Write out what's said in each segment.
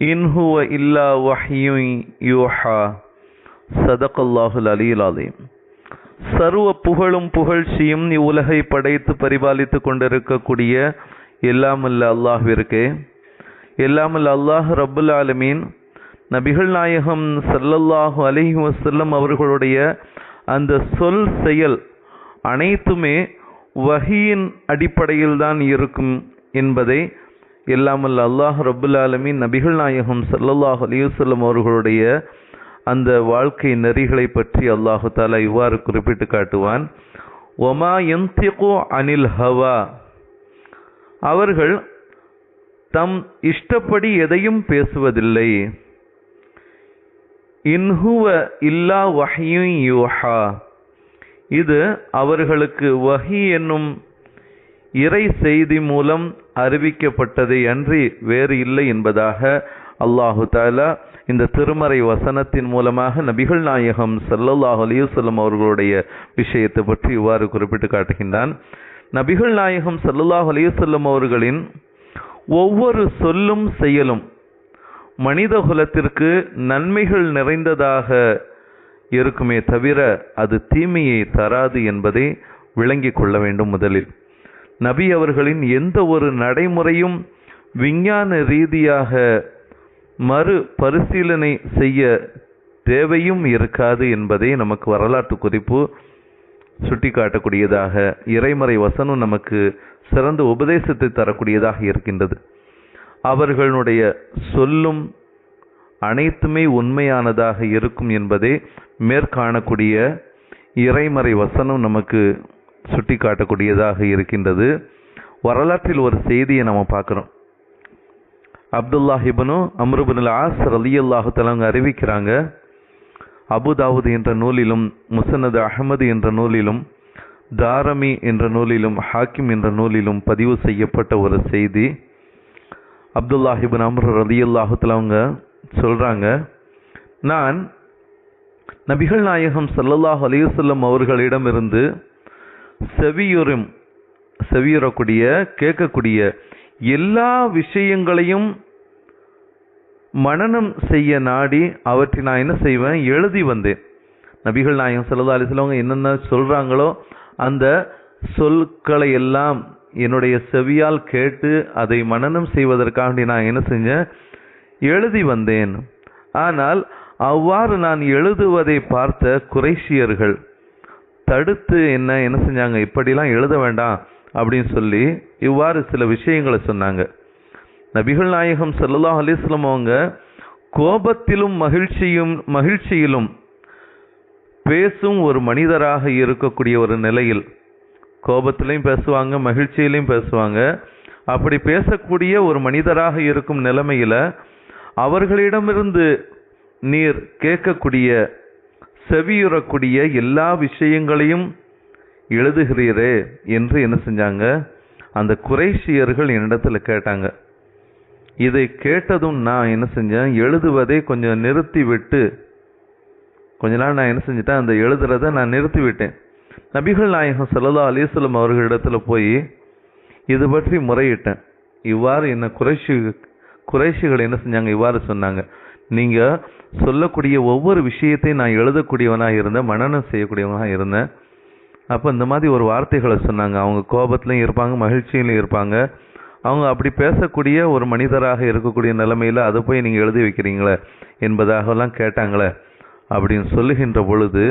இன்ஹுவ இல்லா வஹ்யு யூஹா சதகல்லாஹுல் அலியுல் அலீம் சர்வ புகழும் புகழ்ச்சியும் இவ்வுலகை படைத்து பரிபாலித்து கொண்டிருக்கக்கூடிய எல்லாமல்ல அல்லாஹ்விற்கு எல்லாமல் அல்லாஹ் ரபுல் ஆலமீன் நபிகள் நாயகம் சல்லல்லாஹு அலஹி வசல்லம் அவர்களுடைய அந்த சொல் செயல் அனைத்துமே வகியின் அடிப்படையில் தான் இருக்கும் என்பதை இல்லாமல் அல்லாஹ் ரபுல் ஆலமின் நபிகள் நாயகம் சல்லல்லாஹ் அலைஹி அவர்களுடைய அந்த வாழ்க்கை நெறிகளை பற்றி அல்லாஹு தாலா இவ்வாறு குறிப்பிட்டு காட்டுவான். ஒமா எந்திகோ அனில் ஹவா அவர்கள் தம் இஷ்டப்படி எதையும் பேசுவதில்லை. இன்ஹுவ இல்லா வஹியும் யூஹா இது அவர்களுக்கு வஹி என்னும் இறை செய்தி மூலம் அறிவிக்கப்பட்டதை அன்றி வேறு இல்லை என்பதாக அல்லாஹு தாலா இந்த திருமறை வசனத்தின் மூலமாக நபிகள் நாயகம் சல்லல்லாஹ் அலைஹி அவர்களுடைய விஷயத்தை பற்றி இவ்வாறு குறிப்பிட்டு காட்டுகின்றான். நபிகள் நாயகம் சல்லல்லாஹ் அலைஹி அவர்களின் ஒவ்வொரு சொல்லும் செயலும் மனித குலத்திற்கு நன்மைகள் நிறைந்ததாக இருக்குமே தவிர அது தீமையை தராது என்பதை விளங்கிக் கொள்ள வேண்டும் முதலில். நபி அவர்களின் எந்த ஒரு நடைமுறையும் விஞ்ஞான ரீதியாக மறு பரிசீலனை செய்ய தேவையும் இருக்காது என்பதை நமக்கு வரலாற்று குறிப்பு. சுட்டிக்காட்டக்கூடியதாக இறைமறை வசனம் நமக்கு சிறந்த உபதேசத்தை தரக்கூடியதாக இருக்கின்றது. அவர்களுடைய சொல்லும் அனைத்துமே உண்மையானதாக இருக்கும் என்பதை மேற்காணக்கூடிய இறைமறை வசனம் நமக்கு சுட்டிக்காட்டக்கூடியதாக இருக்கின்றது. வரலாற்றில் ஒரு செய்தியை நம்ம பார்க்குறோம். அப்துல்லாஹிபனு அம்ருபுல் ஆஸ் அலி அல்லாஹு தலங்க அறிவிக்கிறாங்க அபுதாவுது என்ற நூலிலும் முசனது அகமது என்ற நூலிலும் தாரமி என்ற நூலிலும் ஹாக்கிம் என்ற நூலிலும் பதிவு செய்யப்பட்ட ஒரு செய்தி. அப்துல்லாஹிபின் அம்ரு ரலி அல்லாஹுத்தலவங்க சொல்கிறாங்க நான் நபிகள் நாயகம் சல்லல்லாஹ் அலிவசல்லம் அவர்களிடமிருந்து செவியுறும் செவியுறக்கூடிய கேட்கக்கூடிய எல்லா விஷயங்களையும் மனனம் செய்ய நாடி அவற்றை நான் என்ன செய்வேன்? எழுதி வந்தேன். நபிகள் நாயகம் சல்லா அலிஸ்லவங்க என்னென்ன சொல்கிறாங்களோ அந்த சொற்களை எல்லாம் என்னுடைய செவியால் கேட்டு அதை மனனம் செய்வதற்காக நான் என்ன செஞ்சேன்? எழுதி வந்தேன். ஆனால் அவ்வாறு நான் எழுதுவதை பார்த்த குறைஷியர்கள் தடுத்து என்ன என்ன செஞ்சாங்க? இப்படிலாம் எழுத வேண்டாம் அப்படின்னு சொல்லி இவ்வாறு சில விஷயங்களை சொன்னாங்க. நபிகள் நாயகம் சல்லாஹ் அலிஸ்லம் அவங்க கோபத்திலும் மகிழ்ச்சியும் மகிழ்ச்சியிலும் பேசும் ஒரு மனிதராக இருக்கக்கூடிய ஒரு நிலையில் கோபத்திலையும் பேசுவாங்க மகிழ்ச்சியிலையும் பேசுவாங்க. அப்படி பேசக்கூடிய ஒரு மனிதராக இருக்கும் நிலைமையில அவர்களிடமிருந்து நீர் கேட்கக்கூடிய செவியுறக்கூடிய எல்லா விஷயங்களையும் எழுதுகிறீரே என்று என்ன செஞ்சாங்க? அந்த குறைஷியர்கள் என்னிடத்தில் கேட்டாங்க. இதை கேட்டதும் நான் என்ன செஞ்சேன்? எழுதுவதை கொஞ்சம் நிறுத்தி விட்டு கொஞ்ச நாள் நான் என்ன செஞ்சிட்டேன்? அந்த எழுதுறத நான் நிறுத்தி விட்டேன் நபிகள் நாயகம் சல்லா அலிஸ்லம் அவர்களிடத்தில் போய் இது பற்றி முறையிட்டேன். இவ்வாறு என்ன குறைஷி குறைஷிகள் என்ன செஞ்சாங்க? இவ்வாறு சொன்னாங்க. நீங்கள் சொல்லக்கூடிய ஒவ்வொரு விஷயத்தையும் நான் எழுதக்கூடியவனாக இருந்தேன் மனநம் செய்யக்கூடியவனாக இருந்தேன். அப்போ இந்த மாதிரி ஒரு வார்த்தைகளை சொன்னாங்க. அவங்க கோபத்துலையும் இருப்பாங்க மகிழ்ச்சியிலையும் இருப்பாங்க. அவங்க அப்படி பேசக்கூடிய ஒரு மனிதராக இருக்கக்கூடிய நிலைமையில் அதை போய் நீங்கள் எழுதி வைக்கிறீங்களே என்பதாகலாம் கேட்டாங்களே அப்படின்னு சொல்லுகின்ற பொழுது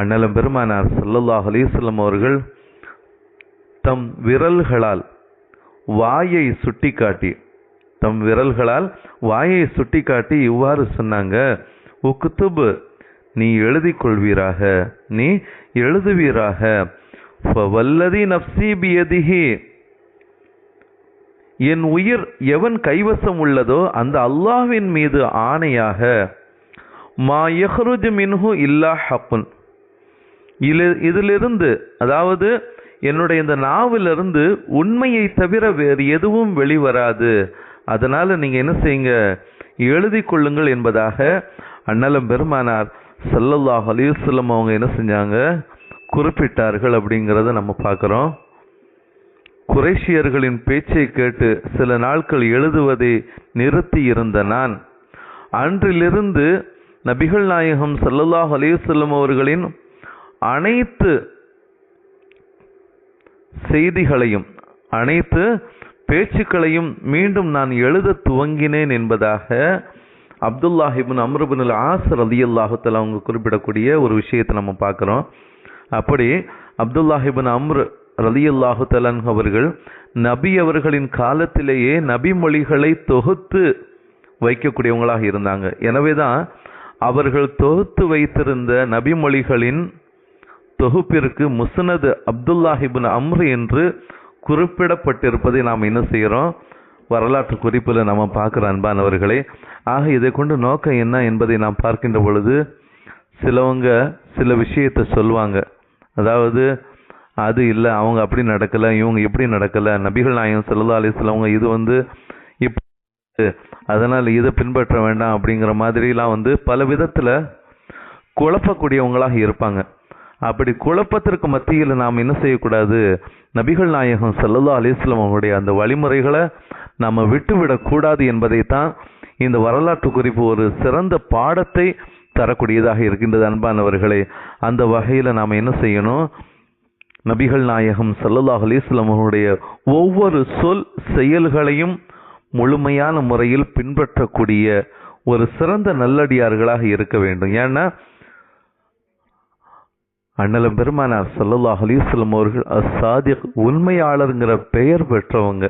அண்ணலம் பெருமானார் சல்லல்லாஹ் அலிஸ்லம் அவர்கள் தம் விரல்களால் வாயை சுட்டிக்காட்டி தம் விரல்களால் வாயை சுட்டிக்காட்டி இவ்வாறு சொன்னாங்க உக்குத்துபு நீ எழுதி கொள்வீராக நீ எழுதுவீராக. வல்லதி நப்சி பியதிஹி. என் உயிர் எவன் கைவசம் உள்ளதோ அந்த அல்லாஹ்வின் மீது ஆணையாக. மா யஹ்ருஜு மின்ஹு இல்லா ஹக்குன். இல- இதிலிருந்து அதாவது என்னுடைய இந்த நாவிலிருந்து உண்மையை தவிர வேறு எதுவும் வெளிவராது. அதனால் நீங்கள் என்ன செய்யுங்க? எழுதி கொள்ளுங்கள் என்பதாக அண்ணலம் பெருமானார் ஸல்லல்லாஹு அலைஹி அவங்க என்ன செஞ்சாங்க? குறிப்பிட்டார்கள் அப்படிங்கிறத நம்ம பார்க்குறோம். குறைஷியர்களின் பேச்சை கேட்டு சில நாட்கள் எழுதுவதை நிறுத்தி இருந்த நான் அன்றிலிருந்து நபிகள் நாயகம் சல்லல்லாஹ் அலைஹி அவர்களின் அனைத்து செய்திகளையும் அனைத்து பேச்சுக்களையும் மீண்டும் நான் எழுத துவங்கினேன் என்பதாக அப்துல்லாஹிபின் அம்ருபின் அம்ர் இப்னு அல் ஆஸ் அவங்க குறிப்பிடக்கூடிய ஒரு விஷயத்தை நம்ம பார்க்குறோம். அப்படி அப்துல்லாஹிபின் அம்ரு ரலி ரலியல்லாஹு அவர்கள் நபி அவர்களின் காலத்திலேயே நபி மொழிகளை தொகுத்து வைக்கக்கூடியவங்களாக இருந்தாங்க. எனவே தான் அவர்கள் தொகுத்து வைத்திருந்த நபி மொழிகளின் தொகுப்பிற்கு முசனது அப்துல்லாஹிபின் அம்ரு என்று குறிப்பிடப்பட்டிருப்பதை நாம் என்ன செய்கிறோம்? வரலாற்று குறிப்பில் நம்ம பார்க்குற அன்பானவர்களே ஆக இதை கொண்டு நோக்கம் என்ன என்பதை நாம் பார்க்கின்ற பொழுது சிலவங்க சில விஷயத்தை சொல்லுவாங்க. அதாவது அது இல்லை அவங்க அப்படி நடக்கலை இவங்க இப்படி நடக்கலை நபிகள் நாயகம் ஸல்லல்லாஹு சிலவங்க இது வந்து இப் அதனால் இதை பின்பற்ற வேண்டாம் அப்படிங்கிற மாதிரிலாம் வந்து பல விதத்தில் குழப்பக்கூடியவங்களாக இருப்பாங்க. அப்படி குழப்பத்திற்கு மத்தியில் நாம் என்ன செய்யக்கூடாது? நபிகள் நாயகம் ஸல்லல்லாஹு அலைஹி அவருடைய அந்த வழிமுறைகளை நம்ம விட்டுவிடக்கூடாது என்பதைத்தான் இந்த வரலாற்று குறிப்பு ஒரு சிறந்த பாடத்தை தரக்கூடியதாக இருக்கின்றது அன்பானவர்களே. அந்த வகையில் நாம் என்ன செய்யணும்? நபிகள் நாயகம் செல்லல்லா அலைஹி அவருடைய ஒவ்வொரு சொல் செயல்களையும் முழுமையான முறையில் பின்பற்றக்கூடிய ஒரு சிறந்த நல்லடியார்களாக இருக்க வேண்டும். ஏன்னா அண்ணலும் பெருமானார் சல்லல்லாஹ் அலிஸ்லம் அவர்கள் அசாதிக் உண்மையாளருங்கிற பெயர் பெற்றவங்க.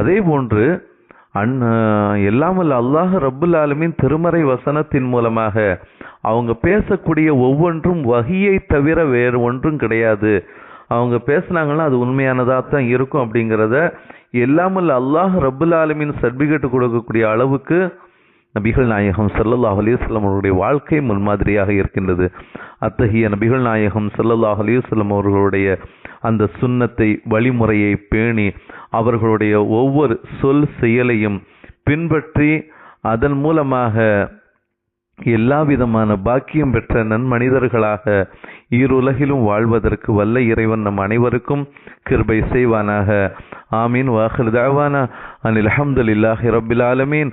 அதே போன்று அன் எல்லாமல் அல்லாஹ் ரப்புல் ஆலமின் திருமறை வசனத்தின் மூலமாக அவங்க பேசக்கூடிய ஒவ்வொன்றும் வகியை தவிர வேறு ஒன்றும் கிடையாது. அவங்க பேசுனாங்கன்னா அது உண்மையானதாக தான் இருக்கும் அப்படிங்கிறத எல்லாமல் அல்லாஹ் ரப்புல் ஆலமின் சர்டிஃபிகேட் கொடுக்கக்கூடிய அளவுக்கு நபிகள் நாயகம் சல்லல்லாஹ் அலைஹி அவர்களுடைய வாழ்க்கை முன்மாதிரியாக இருக்கின்றது. அத்தகைய நபிகள் நாயகம் சல்லல்லாஹ் அலைஹி அவர்களுடைய அந்த சுன்னத்தை வழிமுறையை பேணி அவர்களுடைய ஒவ்வொரு சொல் செயலையும் பின்பற்றி அதன் மூலமாக எல்லா விதமான பாக்கியம் பெற்ற நன்மனிதர்களாக ஈருலகிலும் வாழ்வதற்கு வல்ல இறைவன் நம் அனைவருக்கும் கிருபை செய்வானாக. ஆமீன். வாஹிர் தாவானா அனில் அஹமதுல்லாஹி ரபில் ஆலமீன்.